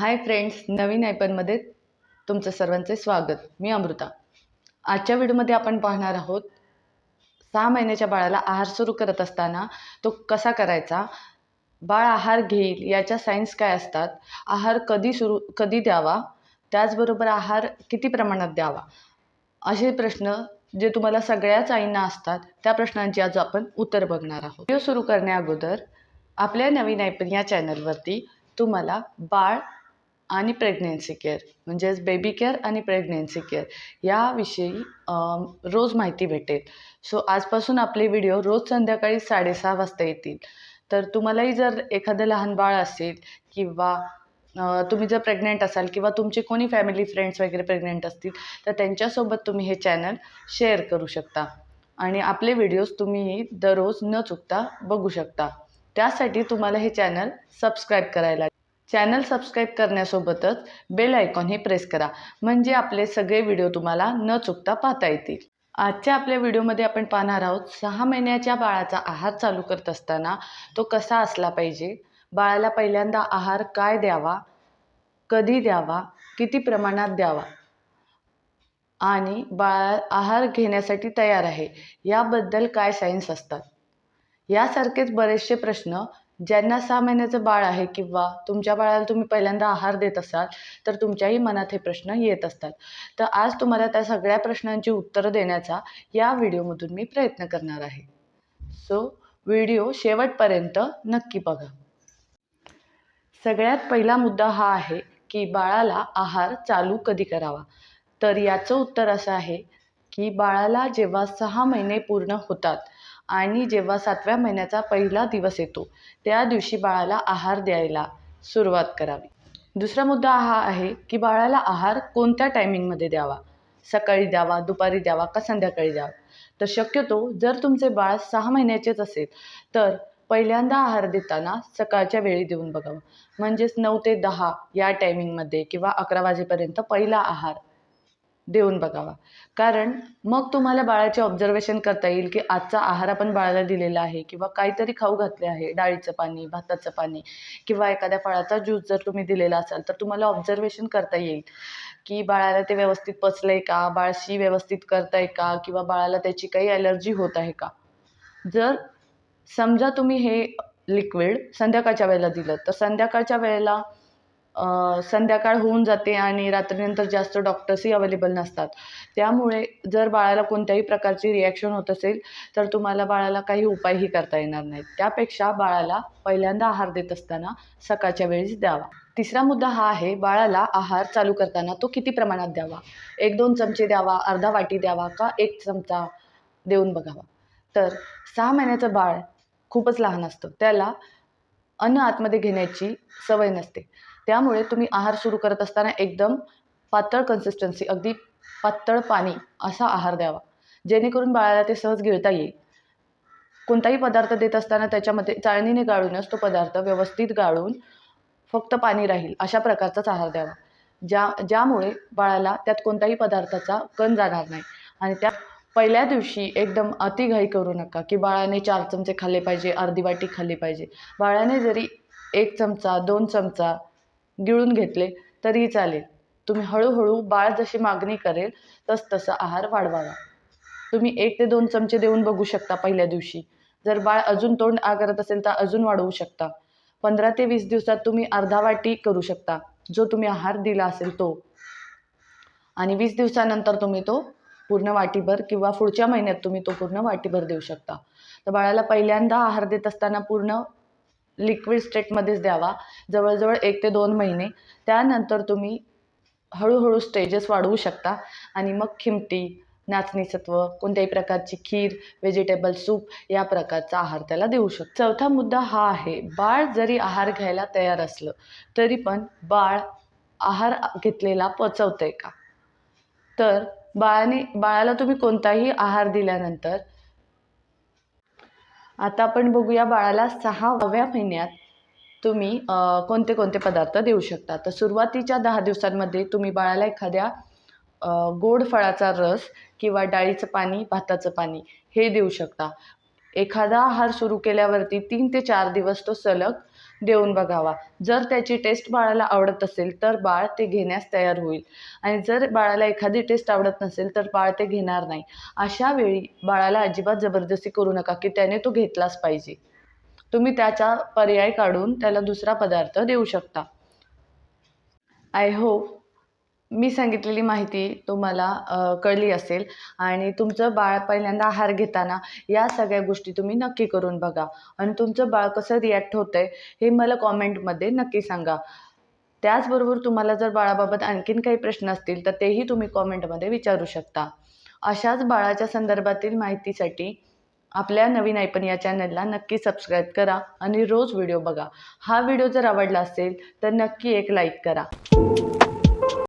Hi friends नवीन आयपनमध्ये तुमचं सर्वांचे स्वागत. मी अमृता. आजच्या व्हिडिओमध्ये आपण पाहणार आहोत सहा महिन्याच्या बाळाला आहार सुरू करत असताना तो कसा करायचा? बाळ आहार घेईल याच्या सायन्स काय असतात? आहार कधी सुरू कधी द्यावा? त्याचबरोबर आहार किती प्रमाणात द्यावा? असे प्रश्न जे तुम्हाला सगळ्याच आईंना असतात त्या प्रश्नांची आज आपण उत्तर बघणार आहोत. व्हिडिओ सुरू करण्याअगोदर आपल्या नवीन आयपन या चॅनलवरती तुम्हाला बाळ आणि प्रेग्नेन्सी केअर म्हणजेच बेबी केअर आणि प्रेग्नेन्सी केअर याविषयी रोज माहिती भेटेल. सो आजपासून आपले व्हिडिओ रोज संध्याकाळी साडेसहा वाजता येतील. तर तुम्हालाही जर एखादं लहान बाळ असेल किंवा तुम्ही जर प्रेग्नेंट असाल किंवा तुमचे कोणी फॅमिली फ्रेंड्स वगैरे प्रेग्नेंट असतील तर त्यांच्यासोबत तुम्ही हे चॅनल शेअर करू शकता. आणि आपले व्हिडिओज तुम्ही दररोज न चुकता बघू शकता. त्यासाठी तुम्हाला हे चॅनल सबस्क्राईब करायला चॅनल सबस्क्राईब करण्यासोबतच बेल आयकॉन हे प्रेस करा म्हणजे आपले सगळे व्हिडिओ तुम्हाला न चुकता पाहता येतील. आजच्या आपल्या व्हिडिओमध्ये आपण पाहणार आहोत सहा महिन्याच्या बाळाचा आहार चालू करत असताना तो कसा असला पाहिजे? बाळाला पहिल्यांदा आहार काय द्यावा? कधी द्यावा? किती प्रमाणात द्यावा? आणि बाळा आहार घेण्यासाठी तयार आहे याबद्दल काय सायन्स असतात? यासारखेच बरेचसे प्रश्न ज्यांना सहा महिन्याचं बाळ आहे किंवा तुमच्या बाळाला तुम्ही पहिल्यांदा आहार देत असाल तर तुमच्याही मनात हे प्रश्न येत असतात. तर आज तुम्हाला त्या सगळ्या प्रश्नांची उत्तरं देण्याचा या व्हिडिओमधून मी प्रयत्न करणार आहे. सो व्हिडिओ शेवटपर्यंत नक्की बघा. सगळ्यात पहिला मुद्दा हा आहे की बाळाला आहार चालू कधी करावा? तर याचं उत्तर असं आहे की बाळाला जेव्हा सहा महिने पूर्ण होतात आणि जेव्हा सातव्या महिन्याचा पहिला दिवस येतो त्या दिवशी बाळाला आहार द्यायला सुरुवात करावी. दुसरा मुद्दा हा आहे की बाळाला आहार कोणत्या टायमिंगमध्ये द्यावा? सकाळी द्यावा दुपारी द्यावा का संध्याकाळी द्यावा? तर शक्यतो जर तुमचे बाळ सहा महिन्याचेच असेल तर पहिल्यांदा आहार देताना सकाळच्या वेळी देऊन बघावं. म्हणजेच नऊ ते दहा या टायमिंगमध्ये किंवा अकरा वाजेपर्यंत पहिला आहार देऊन बघावा. कारण मग तुम्हाला बाळाचे ऑब्झर्वेशन करता येईल की आजचा आहार आपण बाळाला दिलेला आहे किंवा काहीतरी खाऊ घातले आहे डाळीचं पाणी भाताचं पाणी किंवा एखाद्या फळाचा ज्यूस जर तुम्ही दिलेला असाल तर तुम्हाला ऑब्झर्वेशन करता येईल की बाळाला ते व्यवस्थित पचलं आहे का? बाळशी व्यवस्थित करताय का? किंवा बाळाला त्याची काही ॲलर्जी होत आहे का? जर समजा तुम्ही हे लिक्विड संध्याकाळच्या वेळेला दिलं तर संध्याकाळच्या वेळेला संध्याकाळ होऊन जाते आणि रात्रीनंतर जास्त डॉक्टर्सही अवेलेबल नसतात. त्यामुळे जर बाळाला कोणत्याही प्रकारची रिॲक्शन होत असेल तर तुम्हाला बाळाला काही उपायही करता येणार नाहीत. त्यापेक्षा बाळाला पहिल्यांदा आहार देत असताना सकाळच्या वेळीच द्यावा. तिसरा मुद्दा हा आहे बाळाला आहार चालू करताना तो किती प्रमाणात द्यावा? एक दोन चमचे द्यावा अर्धा वाटी द्यावा का एक चमचा देऊन बघावा? तर सहा महिन्याचं बाळ खूपच लहान असतं. त्याला अन्न आतमध्ये घेण्याची सवय नसते. त्यामुळे तुम्ही आहार सुरू करत असताना एकदम पातळ कन्सिस्टन्सी अगदी पातळ पाणी असा आहार द्यावा. जेणेकरून बाळाला ते सहज गिळता येईल. कोणताही पदार्थ देत असताना त्याच्यामध्ये चाळणीने गाळूनच तो पदार्थ व्यवस्थित गाळून फक्त पाणी राहील अशा प्रकारचाच आहार द्यावा. ज्या ज्यामुळे बाळाला त्यात कोणत्याही पदार्थाचा कण जाणार नाही आणि त्या पहिल्या दिवशी एकदम अतिघाई करू नका की बाळाने चार चमचे खाल्ले पाहिजे अर्धी वाटी खाल्ली पाहिजे. बाळाने जरी एक चमचा दोन चमचा गिळून घेतले तरीही चालेल. तुम्ही हळूहळू बाळ जशी मागणी करेल तस तसा आहार वाढवावा. तुम्ही एक ते दोन चमचे देऊन बघू शकता पहिल्या दिवशी. जर बाळ अजून तोंड आ करत असेल तर अजून वाढवू शकता. पंधरा ते वीस दिवसात तुम्ही अर्धा वाटी करू शकता. जो तुम्ही आहार दिला असेल तो. आणि वीस दिवसानंतर तुम्ही तो पूर्ण वाटीभर किंवा पुढच्या महिन्यात तुम्ही तो पूर्ण वाटीभर देऊ शकता. तर बाळाला पहिल्यांदा आहार देत असताना पूर्ण लिक्विड स्टेटमध्येच द्यावा. जवळजवळ एक ते दोन महिने. त्यानंतर तुम्ही हळूहळू स्टेजेस वाढवू शकता. आणि मग खिमटी नाचणी सत्व कोणत्याही प्रकारची खीर व्हेजिटेबल सूप या प्रकारचा आहार त्याला देऊ शकतो. चौथा मुद्दा हा आहे बाळ जरी आहार घ्यायला तयार असलं तरी पण बाळ आहार घेतलेला पचवतंय का? तर बाळाने बाळाला तुम्ही कोणताही आहार दिल्यानंतर आता आपण बघूया बाळाला सहाव्या महिन्यात तुम्ही कोणते कोणते पदार्थ देऊ शकता. तर सुरुवातीच्या दहा दिवसांमध्ये तुम्ही बाळाला एखाद्या गोड फळाचा रस किंवा डाळीचं पाणी भाताचं पाणी हे देऊ शकता. एखादा आहार सुरू केल्यावरती तीन ते चार दिवस तो सलग देऊन बघावा. जर त्याची टेस्ट बाळाला आवडत असेल तर बाळ ते घेण्यास तयार होईल. आणि जर बाळाला एखादी टेस्ट आवडत नसेल तर बाळ ते घेणार नाही. अशा वेळी बाळाला अजिबात जबरदस्ती करू नका की त्याने तो घेतलाच पाहिजे. तुम्ही त्याचा पर्याय काढून त्याला दुसरा पदार्थ देऊ शकता. आय होप मी सांगितलेली माहिती तुम्हाला कळली असेल. आणि तुमचं बाळ पहिल्यांदा आहार घेताना या सगळ्या गोष्टी तुम्ही नक्की करून बघा. आणि तुमचं बाळ कसं रिॲक्ट होतं आहे हे मला कॉमेंटमध्ये नक्की सांगा. त्याचबरोबर तुम्हाला जर बाळाबाबत आणखीन काही प्रश्न असतील तर तेही तुम्ही कॉमेंटमध्ये विचारू शकता. अशाच बाळाच्या संदर्भातील माहितीसाठी आपल्या नवीन ऐपन या चॅनलला नक्की सबस्क्राईब करा आणि रोज व्हिडिओ बघा. हा व्हिडिओ जर आवडला असेल तर नक्की एक लाईक करा.